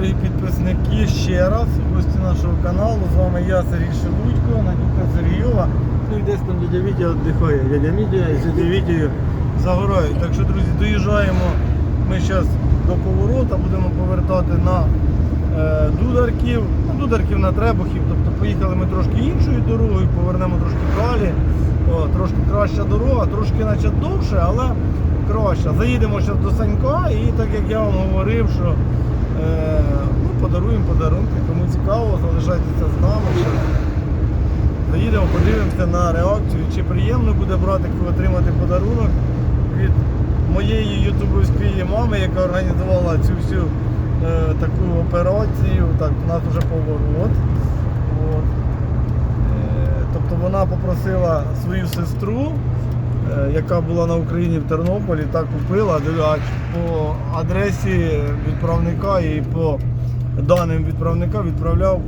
дорогі підписники. Ще раз гості нашого каналу. З вами я, Сергій Шелудько, Надюка Сергійова. Ну і десь там дядя Вітя віддихає. Дядя Мітя і дядя Вітєю загорають. Так що, друзі, доїжджаємо ми зараз до поворота, будемо повертати на е, Дударків. Ну, Дударків на Требухів. Тобто поїхали ми трошки іншою дорогою, повернемо трошки далі. О, трошки краща дорога, трошки наче довше, але краща. Заїдемо зараз до Санька і так як я вам говорив, що е, ну, подаруємо подарунки. Кому цікаво, залишайтеся з нами. Заїдемо, подивимося на реакцію. Чи приємно буде братику отримати подарунок від моєї ютубовської мами, яка організувала цю всю е, таку операцію. Так, у нас вже поворот. От. Е, Тобто вона попросила свою сестру, яка була на Україні в Тернополі, та купила а по адресі відправника і по даним відправника відправляв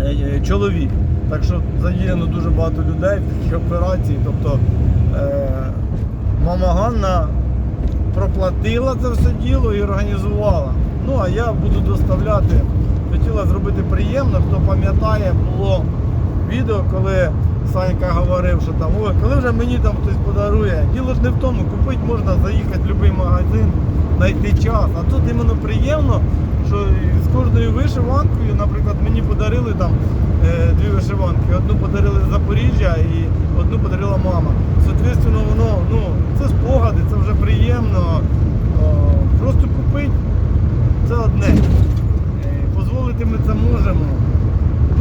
е, е, чоловік. Так що задіяно дуже багато людей в таких операцій. Тобто е, мама Ганна проплатила це все діло і організувала. Ну а я буду доставляти. Хотіла зробити приємно, хто пам'ятає, було відео, коли Санька говорив, що там, ой, коли вже мені там хтось подарує. Діло ж не в тому, купити можна заїхати в будь-який магазин, знайти час. А тут іменно приємно, що з кожною вишиванкою, наприклад, мені подарили там е, дві вишиванки. Одну подарили з Запоріжжя і одну подарила мама. Соответственно, воно, ну, це спогади, це вже приємно. Просто купити це одне. Е, Дозволити ми це можемо.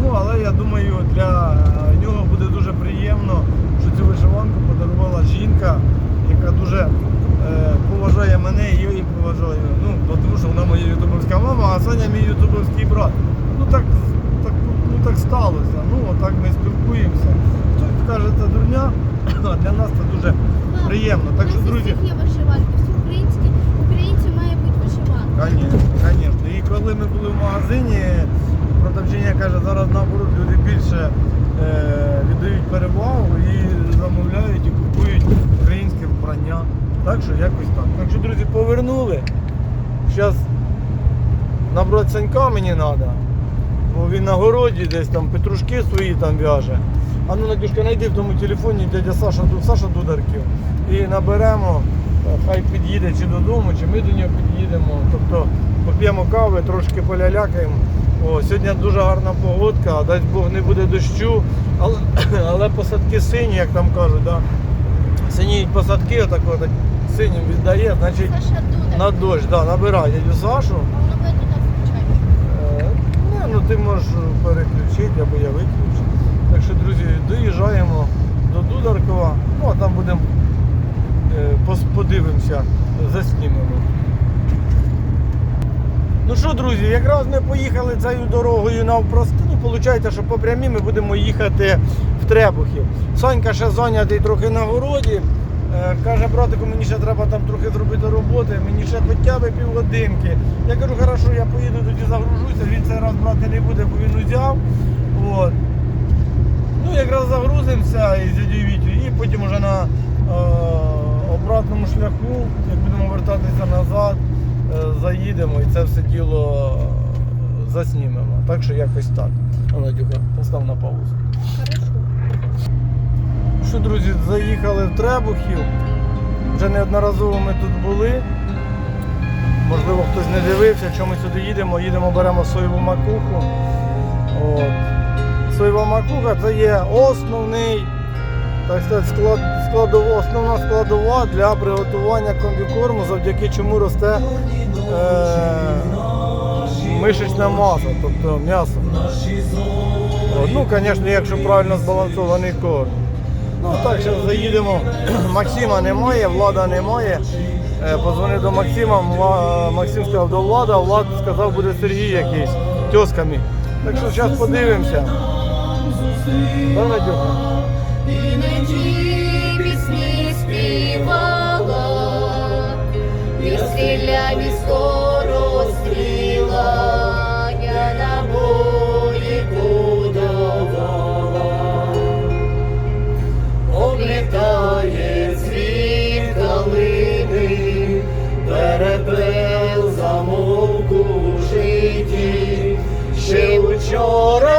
Ну, але я думаю, для нього буде дуже приємно, що цю вишиванку подарувала жінка, яка дуже е, поважає мене і її поважаю. Ну, тому що вона моя ютубовська мама, а Саня мій ютубовський брат. Ну так, так, ну, так сталося. Ну, отак ми спілкуємося. Хтось каже, це дурня, а для нас це дуже приємно. Так що, друзі. Є вишиванки, всі українські, українці має бути вишиванка. Звісно. І коли ми були в магазині, продавчиня каже, зараз наоборот люди більше е, віддають перевагу і замовляють і купують українське вбрання. Так що якось так. Так що, друзі, повернули. Зараз набрати санька мені треба. Бо він на городі десь там петрушки свої там в'яже. А ну, Надюшка, знайди в тому телефоні дядя Саша, Саша Дударків. І наберемо, хай під'їде чи додому, чи ми до нього під'їдемо. Тобто поп'ємо кави, трошки полялякаємо. О, сьогодні дуже гарна погодка, дасть Бог не буде дощу, але, але посадки сині, як там кажуть, да? синіють посадки, отако, так синім віддає, значить на дощ, да, набирай дядю Сашу. Е, Не, ну ти можеш переключити або я виключу. Так що, друзі, доїжджаємо до Дударкова, ну а там будемо подивимося, заснімемо. Ну що, друзі, якраз ми поїхали цією дорогою навпрост. Ну, виходить, що по прямій ми будемо їхати в Требухів. Санька ще зайнятий трохи на городі. Е, Каже, братику, мені ще треба там трохи зробити роботи, мені ще хоча б півгодинки. Я кажу, хорошо, я поїду тоді загружуся, він цей раз брати не буде, бо він узяв. От. Ну, якраз загрузимося із дядю Вітю і потім вже на е, обратному шляху, як будемо вертатися назад, е, заїдемо і це все діло е, заснімемо. Так що якось так. А, Надюха, постав на паузу. Хорошо. Що, друзі, заїхали в Требухів. Вже неодноразово ми тут були. Можливо, хтось не дивився, що ми сюди їдемо. Їдемо, беремо соєву макуху. От. Соєва макуха це є основний, так сказати, склад, складова, основна складова для приготування комбікорму, завдяки чому росте е, мишечна маса, тобто м'ясо. Ну, звісно, якщо правильно збалансований корм. Ну так, зараз заїдемо. Максима немає, влада немає. Е, Позвонив до Максима, Максим сказав до влада, а влад сказав, буде Сергій якийсь тьосками. Так що зараз подивимося. Да, Надюха? іноді пісні співала, і стріляні скоро стріла, на болі будувала, облітає цвіт калини, перепел замовку в житті, ще учора.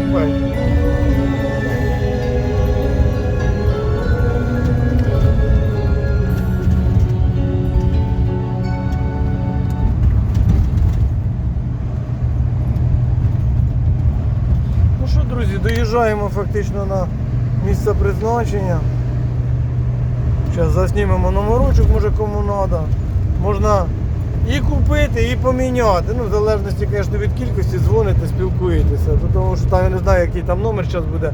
Пройшов. Ну що, друзі, доїжджаємо фактично на місце призначення. Зараз заснімемо номерочок, може кому треба. Можна і купити, і поміняти. Ну, в залежності, звісно, від кількості дзвоните, спілкуєтеся. Тому що там я не знаю, який там номер зараз буде.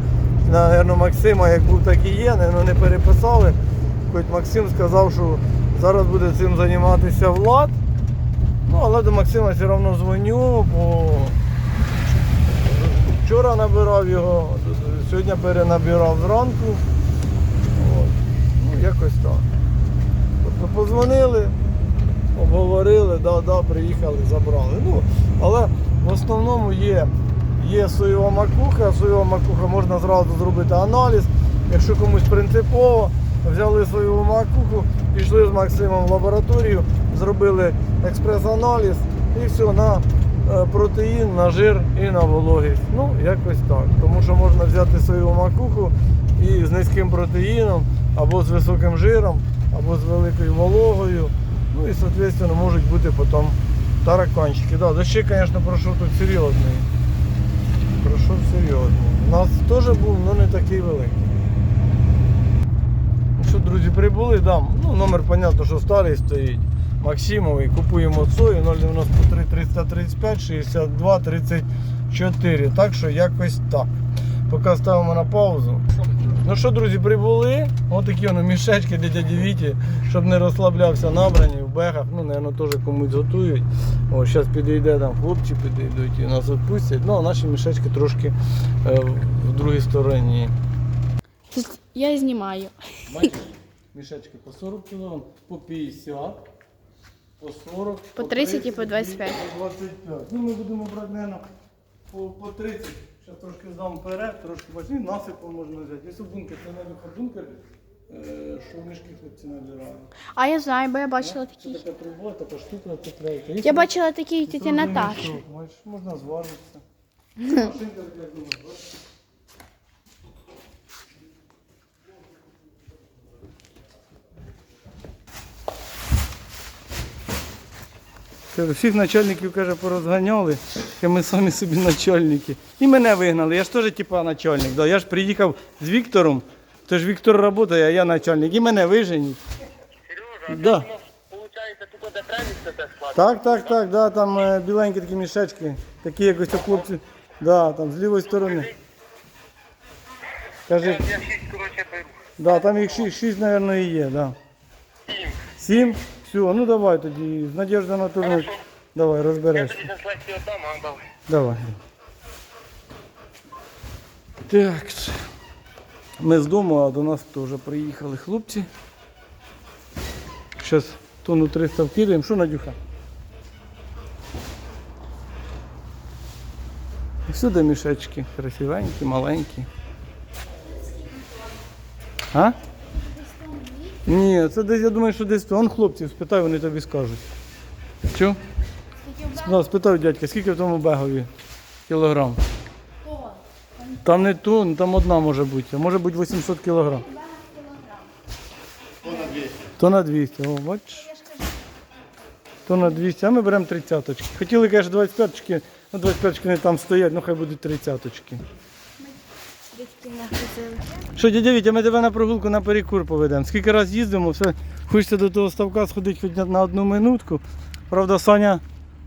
Наверно, Максима, як був, так і є, ну не переписали. Хоч Максим сказав, що зараз буде цим займатися Влад. Ну, але до Максима все одно дзвоню, бо вчора набирав його, сьогодні перенабирав зранку. От. Ну, якось так. Тобто позвонили, обговорили, да, да, приїхали, забрали. Ну, але в основному є, є соєва макуха, соєва макуха можна зразу зробити аналіз. Якщо комусь принципово, взяли соєву макуху, пішли з Максимом в лабораторію, зробили експрес-аналіз і все на е, протеїн, на жир і на вологість. Ну, якось так. Тому що можна взяти соєву макуху і з низьким протеїном, або з високим жиром, або з великою вологою. Ну і, соответственно, можуть бути потім тараканчики. Да, дощі, звісно, пройшов тут серйозний. Пройшов серйозний. У нас теж був, але не такий великий. Ну що, друзі, прибули, да. Ну, номер, понятно, що старий стоїть. Максимовий, купуємо сою 093 335 62 34. Так що якось так. Поки ставимо на паузу. Ну що, друзі, прибули. Ось такі воно мішечки для дяді Віті, щоб не розслаблявся набрані в бегах. Ну, напевно, теж комусь готують. О, зараз підійде там хлопці підійдуть і нас відпустять. Ну, а наші мішечки трошки е, в другій стороні. Я знімаю. Бачиш, мішечки по 40 кг, по 50, по 40, По 30 і по 25. По 25. Ну, ми будемо брати, по, по 30. Зараз трошки здам вперед, трошки возьмі, насипом можна взяти. Якщо бункер, це навіть бункер, е, що в мішки хлопці набирали. А я знаю, бо я бачила Це такий. така труба, така штука цепляється. Я бачила такі тіті Наташі. Можна зваритися. Машинка, як думаєш, бачиш? Всіх начальників каже, порозганяли, і ми самі собі начальники. І мене вигнали. Я ж теж типа начальник. Да. Я ж приїхав з Віктором, то ж Віктор працює, а я начальник. І мене виженіть. Сережа, Да. Так, так, так, да, там е, біленькі такі мішечки, такі як ось у хлопці. Да, там з лівої сторони. Кажи, да, там їх шість, шість, мабуть, і є, да. Сім. Сім? Все, ну давай тоді. З Надежда Анатольовна. Давай, Я розберешся. а давай. Давай. Так. Ми з дому, а до нас теж приїхали хлопці. Зараз тонну 300 вкидаємо. Що, Надюха? І Всюди мішечки. Красивенькі, маленькі. А? Ні, це десь, я думаю, що десь. Он хлопців спитай, вони тобі скажуть. Чо? Да, спитав дядька, скільки в тому бегові? Кілограм. Там не ту, ну, там одна може бути, а може бути 800 кілограм. То на 200, о, бачиш? То на 200, а ми беремо 30 -очки. Хотіли, каже, 25 очки, ну 25 не там стоять, ну хай будуть 30 очки. Що, дядя Вітя, ми тебе на прогулку на перекур поведемо. Скільки раз їздимо, все, хочеться до того ставка сходити хоч на- одну минутку. Правда, Саня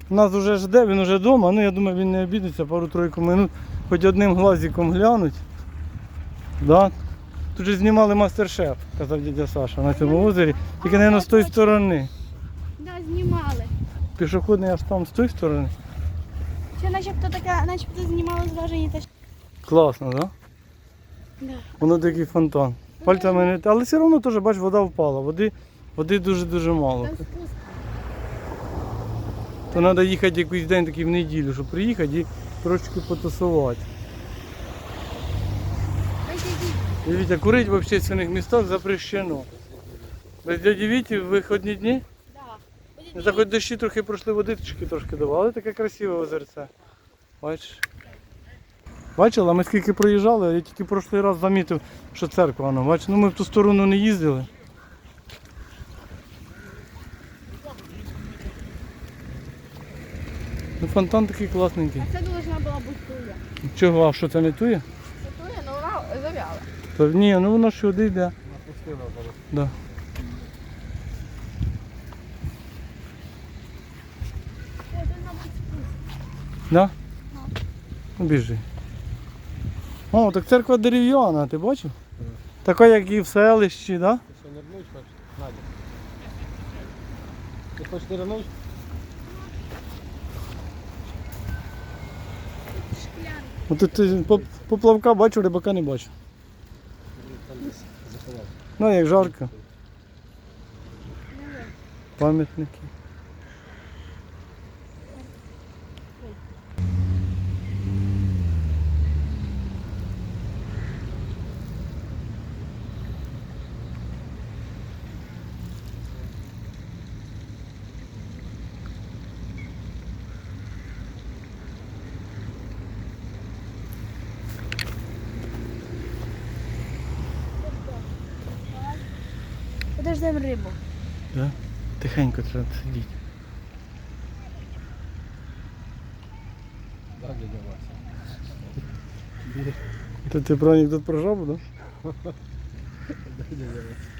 нас вже жде, він вже вдома, ну я думаю, він не обідеться пару-тройку минут, хоч одним глазиком глянуть. Да? Тут же знімали мастер-шеф, казав дядя Саша, на цьому озері. Тільки, мабуть, з тої сторони. Да, знімали. Пішохідний аж там з тої сторони. Ще начебто така, начебто знімали зважені та Класно, так? Да? Да. Воно такий фонтан. Пальцями не. Але все одно теж, бач, вода впала. Води, води дуже-дуже мало. Там спуск. То треба їхати якийсь день такий в неділю, щоб приїхати і трошки потусувати. Дивіться, курити в общественних містах запрещено. Без дяді Віті в вихідні дні. Да. За хоч дощі трохи пройшли водички трошки давали, таке красиве озерце. Бачиш? Бачила, ми скільки проїжджали, я тільки прошлий раз замітив, що церква воно. Бачиш, ну ми в ту сторону не їздили. Ну фонтан такий класненький. Це должна була бути туя. Чого, а що це не тує? Це туя, але вона завяла. Та ні, ну воно ж сюди йде. Да. Должна бути спуск. Да? Ну біжи. О, так церква дерев'яна, ти бачив? Така, як і в селищі, так? Да? Що, нирнуть хочеш? Надя. Ти хочеш нирнуть? Ну, тут ти поплавка бачу, рибака не бачу. Ну, як жарко. Пам'ятники. Подождемо рибу. Да? Тихенько треба сидіти. Да, дядя Вася. Ти, ти про анекдот про жабу, так? Да?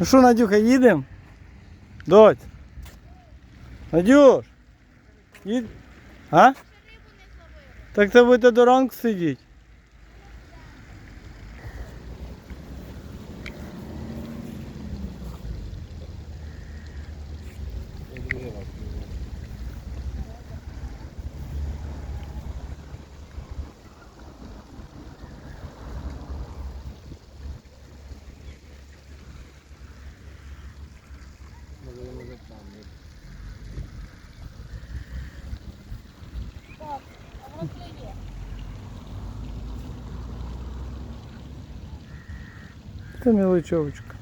Ну що, Надюха, їдемо? Доть. Надюш. Їд... А? Так це будете до ранку сидіти. Це мілочовочка.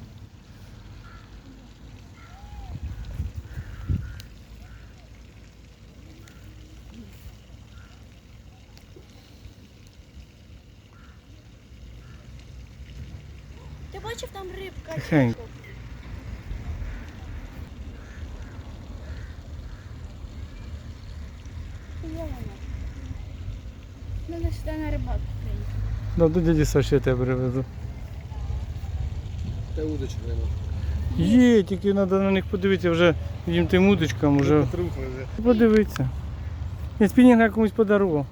Ти бачив там рибка? Тихенько. Є вона. Мене сюди на рибалку приїхав. Да, до дяді Саші я тебе привезу. Та удочок нема. Є, тільки треба на них подивитися вже їм тим удочкам вже. Потрухли вже. Подивитися. Я спінінг я комусь подарував.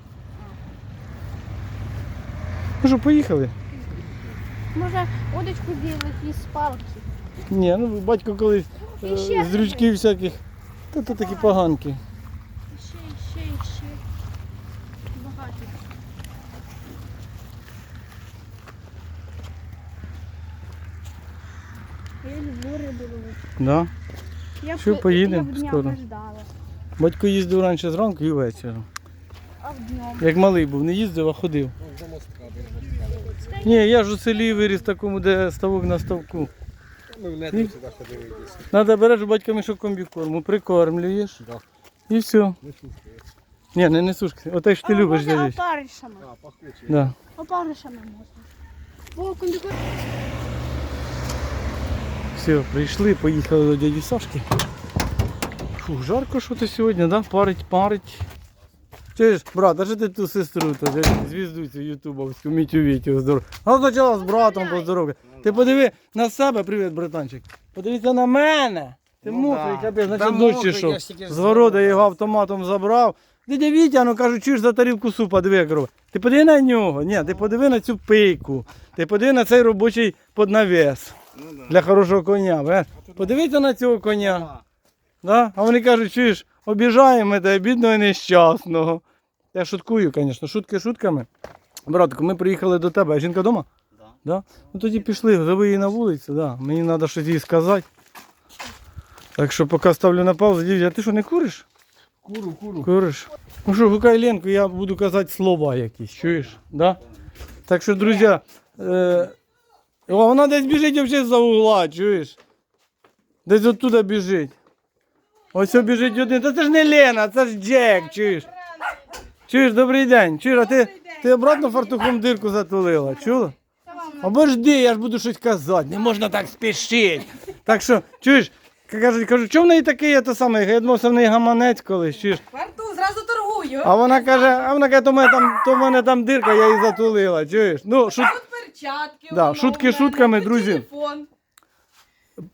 Ну що, поїхали? Може, удочку з'їли із палки. Ні, ну батько колись е, з рючків всяких. Та то такі поганки. І ще, і ще, і ще. Багато. Я люблю рибу ловити. Да. Я б- Що, поїдемо я б дня скоро? ждала. Батько їздив раніше зранку і вечором. А в днем. Як малий був, не їздив, а ходив. Ну. Ні, я ж у селі виріс такому, де ставок на ставку. Ми в лето сюди ходили десь. Надо береш у батька мішок комбікорму, прикормлюєш Да. і все. Не слушає. Ні, не несушки. Оте що ти А, любиш можна дядь. опаришами. А, пахуче. Да. Опаришами можна. Бо комбікор... Все, прийшли, поїхали до дяді Сашки. Фу, жарко що то сьогодні, да? Парить, парить. Чуєш, брат, а що ти ту сестру, то звізду цю ютубовську, Мітю Вітю, здоров. А спочатку з братом поздоровка. Ти подиви на себе, привіт, братанчик. Подивіться на мене. Ти Ну мокрий, да. капець, значить мокрий, ішов. я ж тільки З ж города його автоматом забрав. Дядя Вітя, ну кажу, чуєш за тарілку супа, диви, як робить. Ти подиви на нього, ні, ти подиви на цю пийку, ти подиви на цей робочий поднавес Ну да. для хорошого коня. бе. Подивіться на цього коня. Да? А вони кажуть, чуєш, обіжаємо тебе, бідного і нещасного. Я шуткую, звісно, шутки шутками. Братку, ми приїхали до тебе, а жінка вдома? Да. Да? Ну тоді пішли, зови її на вулицю, да. мені треба щось їй сказати. Так що поки ставлю на паузу, дівчата, а ти що не куриш? Куру, куру. Куриш? Ну що, гукай Ленку, я буду казати слова якісь, чуєш? Да? Так що, друзі, е, о, вона десь біжить взагалі за угла, чуєш? Десь оттуда біжить. Ось біжить один. Та це ж не Лена, це ж Джек, чуєш? Чуєш, добрий день. Чуєш, а ти, ти обратно фартухом дирку затулила, чула? Обожди, я ж буду щось казати, не можна так спішити. Так що, чуєш, кажуть, кажу, чому в неї такий це саме? Я думав, що в неї гаманець колись, чуєш? Фарту, зразу торгую. А вона каже, а вона каже, то в мене там, то в мене там дирка, я її затулила, чуєш? Ну, шут... Перчатки. Да, шутки шутками, друзі. Телефон.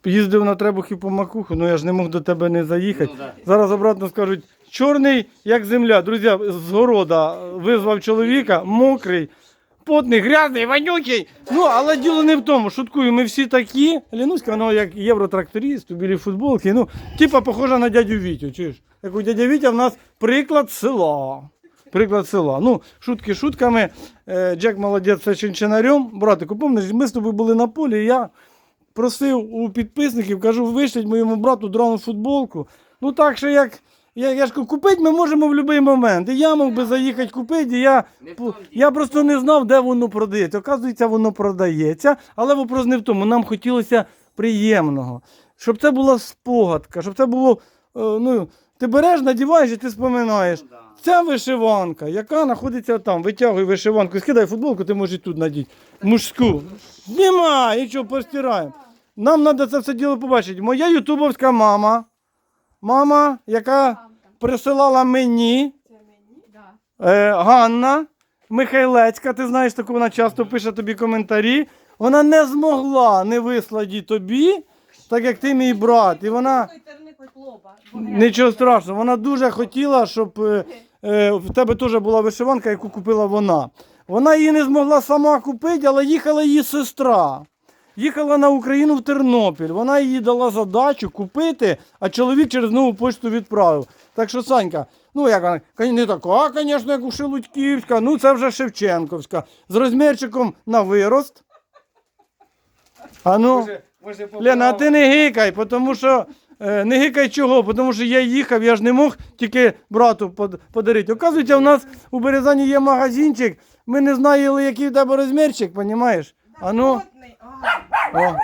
їздив на Требухів по макуху, ну я ж не мог до тебе не заїхати. Зараз обратно скажуть, чорний, як земля. Друзі, з города визвав чоловіка, мокрий, потний, грязний, вонючий. Ну, але діло не в тому. Шуткую, ми всі такі. Лінуська, воно як євротракторист у білій футболці. Ну, типа похожа на дядю Вітю. Чуєш? Як у дядя Вітя в нас приклад села. Приклад села. Ну, шутки шутками. Е, Джек молодець це чинчинарем. Братику, пам'ятаєш, ми з тобою були на полі, і я просив у підписників, кажу, вишліть моєму брату драну футболку. Ну так що як. Я, я ж кажу, купити ми можемо в будь-який момент. І я мог би заїхати купити, і я, я просто не знав, де воно продається. Оказується, воно продається, але вопрос не в тому. Нам хотілося приємного. Щоб це була спогадка, щоб це було. е, ну, ти береш, надіваєш і ти споминаєш. Ця вишиванка, яка знаходиться там, витягуй вишиванку, скидай футболку, ти можеш і тут надіти. Мужську. І що, постираємо. Нам треба це все діло побачити. Моя ютубовська мама, мама, яка присилала мені, е, Ганна Михайлецька, ти знаєш, таку вона часто пише тобі коментарі. Вона не змогла не вислати тобі так як ти мій брат. І вона нічого страшного, вона дуже хотіла, щоб е, в тебе теж була вишиванка, яку купила вона. Вона її не змогла сама купити, але їхала її сестра. Їхала на Україну в Тернопіль. Вона їй дала задачу купити, а чоловік через нову почту відправив. Так що, Санька, ну як вона, не така, звісно, як у Шелудьківська, ну це вже Шевченковська. З розмірчиком на вирост. А ну. Лена, а ти не гикай, тому що. Е, Не гикай чого, тому що я їхав, я ж не мог тільки брату под- подарити. Оказується, у нас у Березані є магазинчик, ми не знаємо, який в тебе розмірчик, розумієш? А ну, о,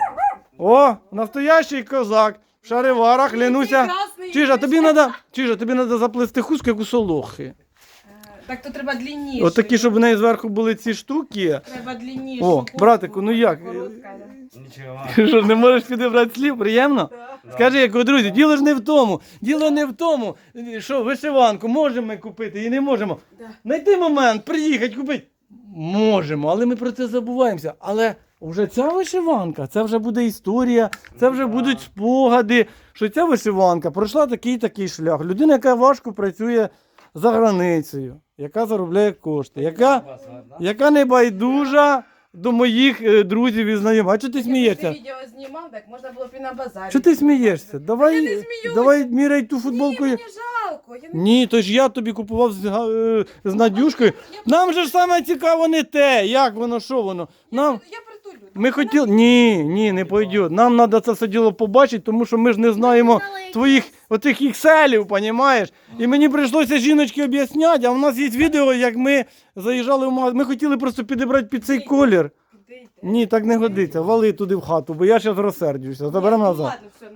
о, настоящий козак, в шариварах, клянуся. Чижа, тобі треба, чиж, тобі треба заплести хустку, як у солохи. Так то треба длинніше. От такі, щоб в неї зверху були ці штуки. Треба длинніше. О, братику, ну як? Нічого. Ти що, не можеш підібрати слів? Приємно? Скажи, як друзі, діло ж не в тому. Діло не в тому, що вишиванку можемо ми купити і не можемо. Знайти момент, приїхати, купити. Можемо, але ми про це забуваємося. Але вже ця вишиванка, це вже буде історія, це вже будуть спогади, що ця вишиванка пройшла такий такий шлях. Людина, яка важко працює за границею, яка заробляє кошти, яка, яка не байдужа до моїх е, друзів і знайомих. А чого ти смієшся? Якщо ти відео знімав, так можна було б і на базарі. Що ти смієшся? Давай, Я не сміюсь. давай міряй ту футболку. Ні, мені жалко. Я не... Ні, то ж я тобі купував з, га- е, з Надюшкою. Нам же ж саме цікаво не те, як воно, що воно. Нам, Я притулю. ми хотіли. Ні, ні, не пойде. Нам треба це все діло побачити, тому що ми ж не знаємо твоїх отих ікселів, понімаєш? І мені прийшлося жіночки об'ясняти, а в нас є відео, як ми заїжджали в магазин. Ми хотіли просто підібрати під цей колір. Ні, так не годиться. Вали туди в хату, бо я зараз розсердюся. Заберемо Ну, назад.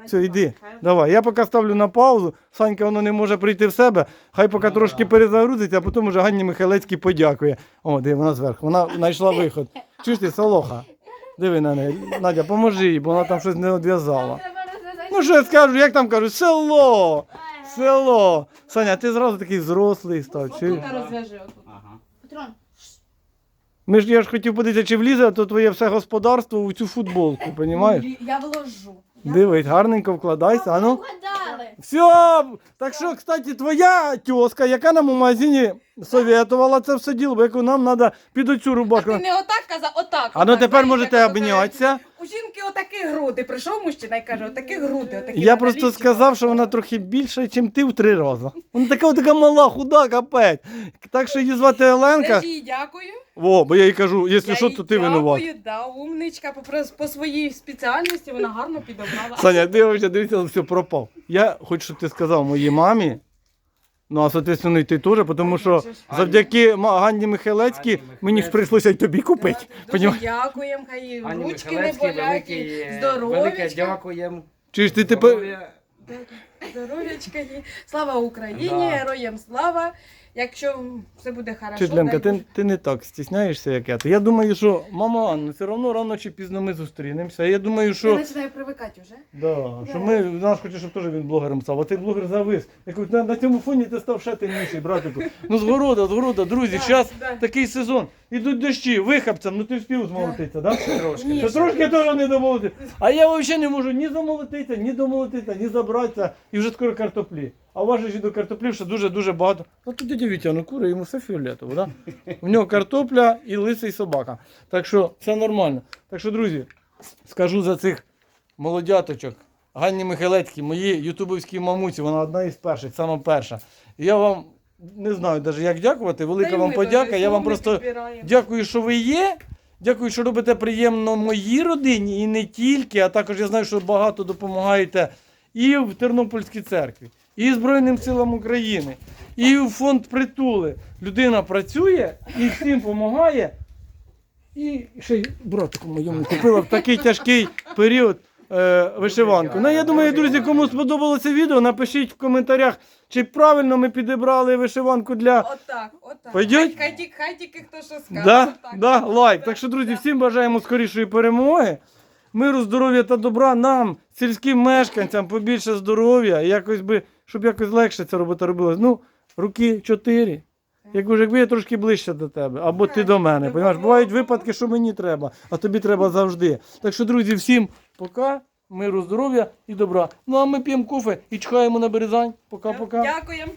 все, йди. Давай. Я поки ставлю на паузу. Санька воно не може прийти в себе. Хай поки трошки перезагрузиться, а потім уже Ганні Михайлецький подякує. О, диви, вона зверху. Вона знайшла виход. Чуєш ти, Солоха? Диви на неї. Надя, поможи їй, бо вона там щось не одв'язала. Ну що я скажу, як там кажуть, село! Село! Саня, ти зразу такий зрослий став. Чи? Отут розв'яжи, отут. Патрон. Ми ж я ж хотів подивитися, чи влізе, а то твоє все господарство у цю футболку, розумієш? Я вложу. Дивись, гарненько вкладайся, а ну. Все, так що, кстати, твоя тьоска, яка нам у магазині советувала це все діло, бо яку нам треба під оцю рубашку. Ти не отак казав, отак. А ну отак. тепер можете як ото обнятися. У жінки отакі груди. Прийшов мужчина і каже, отакі груди, отакі Я просто сказав, що вона трохи більша, ніж ти в три рази. Вона така, така мала, худа, капець. Так що її звати Оленка. Скажи їй дякую. О, бо я їй кажу, якщо що, їй то ти винуват. Дякую, да, умничка. По, про- по своїй спеціальності вона гарно підобрала. Саня, вже дивися, все пропав. Я хочу, щоб ти сказав моїй мамі. Ну, а соответственно, і ти теж, тому що завдяки Ма- Ганні Михайлецькій Ганні мені ж прийшлося й тобі купити. Дуже Понімаєш? дякуємо, хай Ані ручки не Михайлецький, болять, і великий, здоров'ячка. велике дякуємо. Чи ж ти тепер. Здоров'я. Здоров'ячка їй. Слава Україні, Да. героям слава. Якщо все буде хорошо, Численка, дай ти, ти не так стісняєшся, як я. То я думаю, що мама Анна, все одно рано чи пізно ми зустрінемося. Я думаю, Я починаю привикати вже. да, що ми наш хоче, щоб теж він блогером став. А ти блогер завис. Я кажу, на, на цьому фоні ти став ще темніший, братику. Ну згорода, згорода, друзі, Да, зараз да. такий сезон. Ідуть дощі, вихапцем, ну ти встиг змолотитися, так? Да? Трошки. Ні. Що трошки теж не домолотити. А я взагалі не можу ні замолотитися, ні домолотитися, ні забратися. І вже скоро картоплі. А у вас же ж до картоплі ще дуже-дуже багато. Ну тут дядя Вітя, ну кури, йому все фіолетово, да? У нього картопля і лисий собака. Так що все нормально. Так що, друзі, скажу за цих молодяточок. Ганні Михайлецькій, мої ютубовські мамуці, вона одна із перших, сама перша. І я вам не знаю навіть як дякувати. Велика Та й вам ми подяка. Я вам ми просто підбираємо. Дякую, що ви є. Дякую, що робите приємно моїй родині і не тільки, а також я знаю, що багато допомагаєте і в Тернопільській церкві, і Збройним силам України, і в фонд притули. Людина працює і всім допомагає. І ще й братику моєму купила в такий тяжкий період е, вишиванку. Ну, я думаю, друзі, кому сподобалося відео, напишіть в коментарях, чи правильно ми підібрали вишиванку для Отак, отак. Пойдеть? Хай, хай, тільки- хай тільки хто що скаже. Да, отак. да, лайк. Так що, друзі, всім бажаємо скорішої перемоги. Миру, здоров'я та добра нам, сільським мешканцям, побільше здоров'я, якось би, щоб якось легше ця робота робилась. Ну, руки чотири. Як вже якби я трошки ближче до тебе, або ти до мене. Понимаєш? Бувають випадки, що мені треба, а тобі треба завжди. Так що, друзі, всім пока. миру, здоров'я і добра. Ну а ми п'ємо кофе і чекаємо на березань. Пока-пока. Дякуємо.